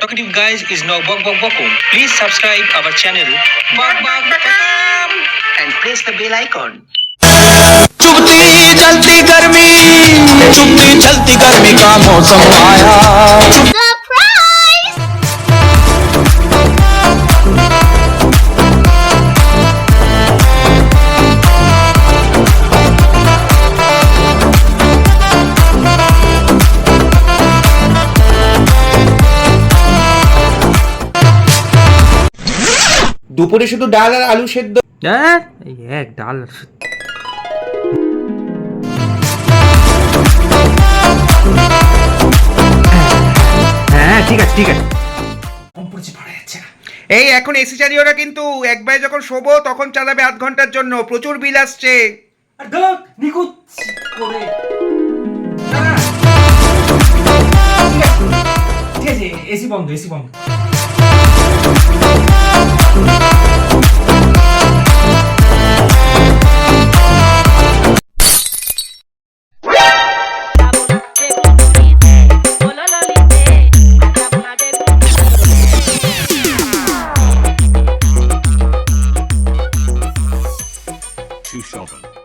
Talkative guys is now Bok Bok Bokum. Please subscribe our channel Bok Bok Bokum and press the bell icon. चुभती चलती गर्मी चुभती चलती गर्मी का मौसम आया দুপুরে শুধু ডাল আর আলু সেদ্ধ। হ্যাঁ? এই এক ডাল হ্যাঁ ঠিক আছে ঠিক আছে। এই এখন এসি চালিওরা কিন্তু একবারে যখন শোবো তখন চালাবে আধ ঘণ্টার জন্য। প্রচুর বিল আসছে। নিখুঁত করে। এসি বন্ধ এসি বন্ধ। Shoshi Chauvin.